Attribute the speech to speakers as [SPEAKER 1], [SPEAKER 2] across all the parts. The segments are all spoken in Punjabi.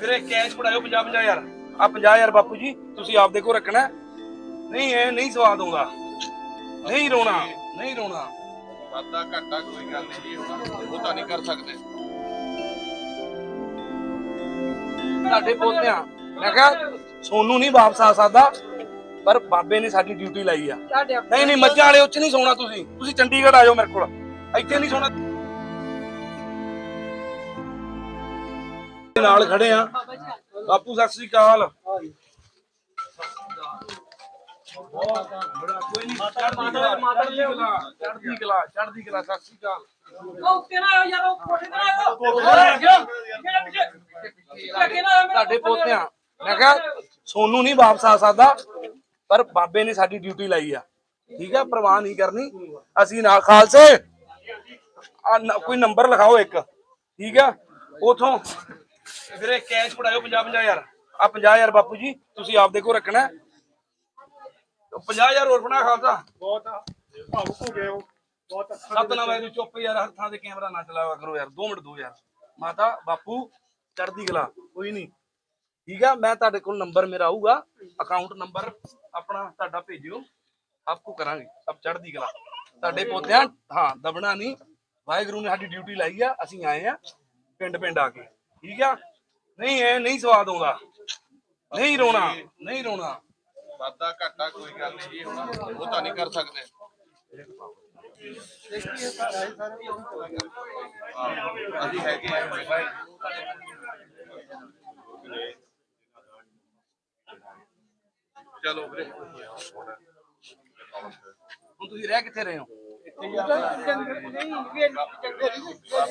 [SPEAKER 1] ਵੀਰੇ ਕੈਸ਼ ਫੜਾਇਓ 50 50000 ਆ 50000 ਬਾਪੂ ਜੀ ਤੁਸੀਂ ਆਪਦੇ ਕੋਲ ਰੱਖਣਾ ਹੈ। ਨਹੀਂ ਇਹ ਨਹੀਂ ਸਵਾਦ ਆਉਂਦਾ। ਨਹੀਂ ਰੋਣਾ ਨਹੀਂ ਰੋਣਾ।
[SPEAKER 2] ਵਾਧਾ ਘਾਟਾ ਕੋਈ ਗੱਲ ਨਹੀਂ ਜੀ ਹੁਣ ਉਹ ਤਾਂ ਨਹੀਂ ਕਰ ਸਕਦੇ।
[SPEAKER 1] ਤੁਹਾਡੇ ਪੋਤਿਆਂ ਮੈਂ ਕਿਹਾ ਸੋਨੂੰ ਨਹੀਂ ਵਾਪਸ ਆ ਸਕਦਾ ਪਰ ਬਾਬੇ ਨੇ ਸਾਡੀ ਡਿਊਟੀ ਲਾਈ ਆ। ਨਹੀਂ ਨਹੀਂ ਮੱਝਾਂ ਵਾਲੇ ਉੱਚ ਨਹੀਂ ਸੋਣਾ ਤੁਸੀਂ। ਤੁਸੀਂ ਚੰਡੀਗੜ੍ਹ ਆ ਜਾਓ ਮੇਰੇ ਕੋਲ। ਇੱਥੇ ਨਹੀਂ ਸੋਣਾ। ਨਾਲ ਖੜੇ ਆ। ਬਾਪੂ, ਸਤਿ ਸ੍ਰੀ ਅਕਾਲ। ਕੋਈ ਨਹੀਂ ਚੜ੍ਹਦੀ ਕਲਾ ਚੜ੍ਹਦੀ ਕਲਾ ਚੜ੍ਹਦੀ ਕਲਾ ਸਤਿ ਸ੍ਰੀ ਅਕਾਲ ਤੁਹਾਡੇ ਪੋਤਿਆਂ। ਮੈਂ ਕਿਹਾ, ਸੋਨੂੰ ਨਹੀਂ ਵਾਪਸ ਆ ਸਕਦਾ, ਪਰ ਬਾਬੇ ਨੇ ਸਾਡੀ ਡਿਊਟੀ ਲਾਈ ਆ। ਠੀਕ ਆ, ਪ੍ਰਵਾਹ ਨਹੀਂ ਕਰਨੀ। ਅਸੀਂ ਨਾਲ, ਖਾਲਸੇ ਕੋਈ ਨੰਬਰ ਲਿਖਾਓ ਇੱਕ। ਠੀਕ ਆ, ਉਥੋਂ ਵੀਰੇ ਕੈਸ਼ ਫੜਾਇਓ 50 50000 ਆ 50000 ਬਾਪੂ ਜੀ ਤੁਸੀਂ ਆਪਦੇ ਕੋਲ ਰੱਖਣਾ ਹੈ। ਤੇ 50000 ਹੋਰ ਬਣਾ ਖਾਲਸਾ।
[SPEAKER 3] ਬਹੁਤ ਭਾਵੁਕ ਹੋ ਗਏ ਹੋ। ਬਹੁਤ ਅੱਛਾ
[SPEAKER 1] ਸੱਤ ਨਾ ਵੈਰੂ ਚੁੱਪ ਯਾਰ ਹਰ ਥਾਂ ਤੇ ਕੈਮਰਾ ਨਾ ਚਲਾਵਾ ਕਰੋ ਯਾਰ। 2 ਮਿੰਟ ਦੋ ਯਾਰ। ਮਾਤਾ ਬਾਪੂ ਚੜਦੀ ਕਲਾ। ਕੋਈ ਨਹੀਂ। ਠੀਕ ਆ ਮੈਂ ਤੁਹਾਡੇ ਕੋਲ ਨੰਬਰ ਮੇਰਾ ਆਊਗਾ। ਅਕਾਊਂਟ ਨੰਬਰ ਆਪਣਾ ਤੁਹਾਡਾ ਭੇਜਿਓ। ਆਪਕੋ ਕਰਾਂਗੇ। ਸਭ ਚੜਦੀ ਕਲਾ। ਤੁਹਾਡੇ ਪੋਤਿਆਂ ਹਾਂ ਦਬਣਾ ਨਹੀਂ। ਵਾਹਿਗੁਰੂ ਨੇ ਸਾਡੀ ਡਿਊਟੀ ਲਾਈ ਆ। ਅਸੀਂ ਆਏ ਆ ਪਿੰਡ ਪਿੰਡ ਆ ਕੇ। ਠੀਕ ਆ? ਨਹੀਂ ਇਹ ਨਹੀਂ ਸਵਾਦ ਆਉਂਦਾ। ਨਹੀਂ ਰੋਣਾ ਨਹੀਂ ਰੋਣਾ।
[SPEAKER 2] ਵਾਧਾ ਘਾਟਾ ਕੋਈ ਗੱਲ ਨਹੀਂ ਜੀ ਹੁਣ ਉਹ ਤਾਂ ਨਹੀਂ ਕਰ ਸਕਦੇ। ਹਾਂ, ਅਸੀਂ ਹੈਗੇ ਆ ਚਲੋ ਵੀਰੇ।
[SPEAKER 1] ਹੁਣ ਤੁਸੀਂ ਰਹਿ ਕਿੱਥੇ ਰਹੇ ਹੋ?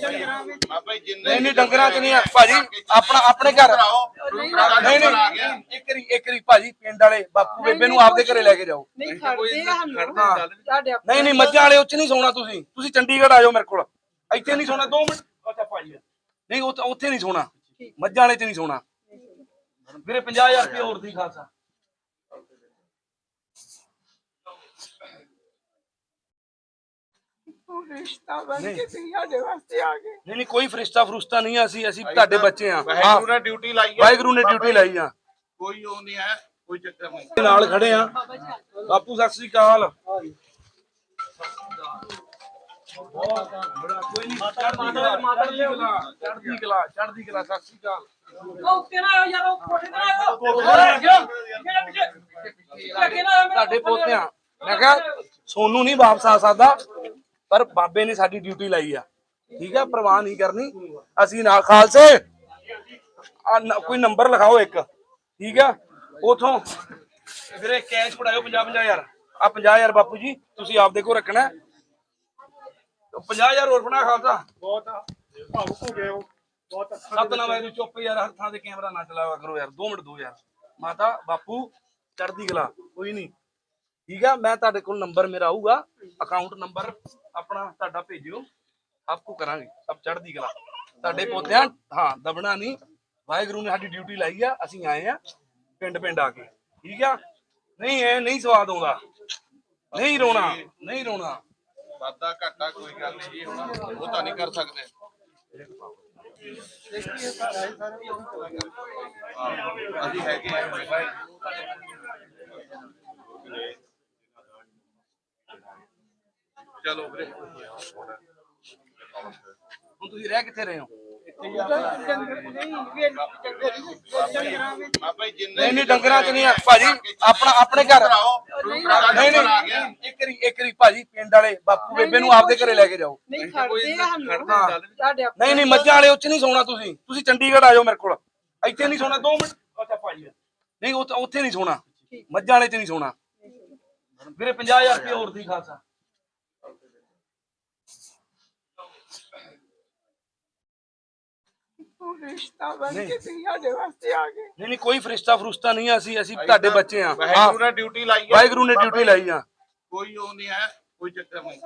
[SPEAKER 1] ਨਹੀਂ ਨਹੀਂ ਡੰਗਰਾਂ ਚ ਨਹੀਂ ਆ। ਭਾਜੀ ਆਪਣਾ ਆਪਣੇ ਘਰ। ਨਹੀਂ
[SPEAKER 2] ਨਹੀਂ
[SPEAKER 1] ਨਹੀਂ ਇੱਕ ਰੀ ਇੱਕ ਰੀ ਭਾਜੀ ਪਿੰਡ ਵਾਲੇ ਬਾਪੂ ਬੇਬੇ ਨੂੰ ਆਪਦੇ ਘਰੇ ਲੈ ਕੇ ਜਾਓ।
[SPEAKER 4] ਨਹੀਂ ਖੜਦੇ ਆ ਸਾਨੂੰ।
[SPEAKER 1] ਹਾਂ।
[SPEAKER 4] ਤੁਹਾਡੇ
[SPEAKER 1] ਨਹੀਂ ਨਹੀਂ ਮੱਝਾਂ ਵਾਲੇ ਉੱਚ ਨਹੀਂ ਸੋਣਾ ਤੁਸੀਂ। ਤੁਸੀਂ ਚੰਡੀਗੜ੍ਹ ਆ ਜਾਓ ਮੇਰੇ ਕੋਲ। ਇੱਥੇ ਨਹੀਂ ਸੋਣਾ 2 ਮਿੰਟ। ਅੱਛਾ ਭਾਜੀ। ਨਹੀਂ ਉੱਥੇ ਉੱਥੇ ਨਹੀਂ ਸੋਣਾ। ਮੱਝਾਂ ਵਾਲੇ ਚ ਨਹੀਂ ਸੋਣਾ। ਵੀਰੇ 50000 ਰੁਪਏ ਹੋਰ ਦੀ ਖਾਲਸਾ
[SPEAKER 4] ਰਿਸ਼ਤਾ ਬਣ
[SPEAKER 1] ਨਹੀਂ।
[SPEAKER 4] ਕੇ ਤੁਸੀਂ ਸਾਡੇ ਵਾਸਤੇ ਆ ਗਏ।
[SPEAKER 1] ਨਹੀਂ ਨਹੀਂ ਕੋਈ ਫਰਿਸ਼ਤਾ ਫਰੁਸ਼ਤਾ ਨਹੀਂ ਆ, ਅਸੀਂ ਅਸੀਂ ਤੁਹਾਡੇ ਬੱਚੇ ਆ।
[SPEAKER 2] ਵਾਹਿਗੁਰੂ ਨੇ ਡਿਊਟੀ ਲਾਈ ਹੈ
[SPEAKER 1] ਵਾਹਿਗੁਰੂ ਨੇ ਡਿਊਟੀ ਲਾਈ ਆ।
[SPEAKER 2] ਕੋਈ ਉਹ ਨਹੀਂ ਹੈ ਕੋਈ ਚੱਕਰ ਨਹੀਂ।
[SPEAKER 1] ਨਾਲ ਖੜੇ ਆ। ਬਾਪੂ ਸਤਿ ਸ੍ਰੀ ਅਕਾਲ। ਬਹੁਤ ਬੜਾ ਕੋਈ ਨਹੀਂ ਚੜ੍ਹਦੀ ਕਲਾ ਚੜ੍ਹਦੀ ਕਲਾ ਚੜ੍ਹਦੀ ਕਲਾ ਚੜ੍ਹਦੀ ਕਲਾ ਸਤਿ ਸ੍ਰੀ ਅਕਾਲ ਤੁਹਾਡੇ ਪੋਤਿਆਂ। ਮੈਂ ਕਿਹਾ ਸੋਨੂੰ ਨਹੀਂ ਵਾਪਸ ਆ ਸਕਦਾ। ਪਰ ਬਾਬੇ ਨੇ ਸਾਡੀ ਡਿਊਟੀ ਲਾਈ ਆ। ਠੀਕ ਆ ਪ੍ਰਵਾਹ ਨਹੀਂ ਕਰਨੀ। ਅਸੀਂ ਨਾਲ ਖਾਲਸੇ। ਆ ਨ- ਕੋਈ ਨੰਬਰ ਲਿਖਾਓ ਇੱਕ। ਠੀਕ ਆ? ਉਥੋਂ। ਵੀਰੇ ਕੈਸ਼ ਫੜਾਇਓ 50 50000 ਆ 50000 ਬਾਪੂ ਜੀ ਤੁਸੀਂ ਆਪਦੇ ਕੋਲ ਰੱਖਣਾ ਹੈ। ਤੇ 50000 ਹੋਰ ਬਣਾ ਖਾਲਸਾ।
[SPEAKER 3] ਬਹੁਤ ਭਾਵੁਕ ਹੋ ਗਏ ਹੋ। ਬਹੁਤ ਅੱਛਾ
[SPEAKER 1] ਸੱਤ ਨਾ ਵੈਰੂ ਚੁੱਪ ਯਾਰ ਹਰ ਥਾਂ ਤੇ ਕੈਮਰਾ ਨਾ ਚਲਾਵਾ ਕਰੋ ਯਾਰ। 2 ਮਿੰਟ ਦੋ ਯਾਰ ਮਾਤਾ ਬਾਪੂ ਚੜਦੀ ਕਲਾ। ਕੋਈ ਨਹੀਂ। ਠੀਕ ਆ ਮੈਂ ਤੁਹਾਡੇ ਕੋਲ ਨੰਬਰ ਮੇਰਾ ਆਊਗਾ ਅਕਾਊਂਟ ਨੰਬਰ ਆਪਣਾ ਤੁਹਾਡਾ ਭੇਜਿਓ ਆਪਕੋ ਕਰਾਂਗੇ ਸਭ ਚੜਦੀ ਕਲਾ। ਤੁਹਾਡੇ ਪੋਤਿਆਂ ਹਾਂ ਦਬਣਾ ਨਹੀਂ ਵਾਹਿਗੁਰੂ ਨੇ ਸਾਡੀ ਡਿਊਟੀ ਲਾਈ ਆ ਅਸੀਂ ਆਏ ਆ ਪਿੰਡ ਪਿੰਡ ਆ ਕੇ। ਠੀਕ ਆ? ਨਹੀਂ ਇਹ ਨਹੀਂ ਸਵਾਦ ਆਉਂਦਾ। ਨਹੀਂ ਰੋਣਾ ਨਹੀਂ ਰੋਣਾ।
[SPEAKER 2] ਵਾਧਾ ਘਾਟਾ ਕੋਈ ਗੱਲ ਨਹੀਂ ਜੀ ਹੁਣ ਉਹ ਤਾਂ ਨਹੀਂ ਕਰ ਸਕਦੇ। ਹਾਂ, ਅਸੀਂ ਹੈਗੇ ਆ। ਚਲੋ ਵੀਰੇ
[SPEAKER 1] ਹੁਣ ਤੁਸੀਂ ਰਹਿ ਕਿੱਥੇ ਰਹੇ ਹੋ?
[SPEAKER 2] ਬਾਬਾ ਜੀ ਜਿੰਨੇ
[SPEAKER 1] ਨਹੀਂ ਨਹੀਂ ਡੰਗਰਾਂ ਚ ਨਹੀਂ ਆ। ਭਾਜੀ ਆਪਣਾ ਆਪਣੇ ਘਰ। ਨਹੀਂ ਨਹੀਂ ਇੱਕ ਰੀ ਇੱਕ ਰੀ ਭਾਜੀ ਪਿੰਡ ਵਾਲੇ ਬਾਪੂ ਬੇਬੇ ਨੂੰ ਆਪਦੇ ਘਰੇ ਲੈ ਕੇ ਜਾਓ।
[SPEAKER 4] ਨਹੀਂ ਖੜਦੇ ਆ ਸਾਨੂੰ।
[SPEAKER 1] ਹਾਂ।
[SPEAKER 4] ਤੁਹਾਡੇ
[SPEAKER 1] ਨਹੀਂ ਨਹੀਂ ਮੱਝਾਂ ਵਾਲੇ ਉੱਚ ਨਹੀਂ ਸੋਣਾ ਤੁਸੀਂ। ਤੁਸੀਂ ਚੰਡੀਗੜ੍ਹ ਆ ਜਾਓ ਮੇਰੇ ਕੋਲ। ਇੱਥੇ ਨਹੀਂ ਸੋਣਾ 2 ਮਿੰਟ। ਅੱਛਾ ਭਾਜੀ ਨਹੀਂ ਉੱਥੇ ਉੱਥੇ ਨਹੀਂ ਸੋਣਾ। ਮੱਝਾਂ ਵਾਲੇ ਚ ਨਹੀਂ ਸੋਣਾ। ਵੀਰੇ 50000 ਰੁਪਏ ਹੋਰ ਦੀ ਖਾਲਸਾ
[SPEAKER 4] ਰਿਸ਼ਤਾ ਬਣ
[SPEAKER 1] ਨਹੀਂ।
[SPEAKER 4] ਕੇ ਤੁਸੀਂ ਸਾਡੇ ਵਾਸਤੇ ਆ ਗਏ
[SPEAKER 1] ਨਹੀਂ ਨਹੀਂ ਕੋਈ ਫਰਿਸ਼ਤਾ ਫਰੁਸ਼ਤਾ ਨਹੀਂ ਆ, ਅਸੀਂ ਅਸੀਂ ਤੁਹਾਡੇ ਬੱਚੇ ਆ।
[SPEAKER 2] ਵਾਹਿਗੁਰੂ ਨੇ ਡਿਊਟੀ ਲਾਈ ਹੈ
[SPEAKER 1] ਵਾਹਿਗੁਰੂ ਨੇ ਡਿਊਟੀ ਲਾਈ ਆ।
[SPEAKER 2] ਕੋਈ ਉਹ ਨਹੀਂ ਹੈ ਕੋਈ ਚੱਕਰ ਨਹੀਂ।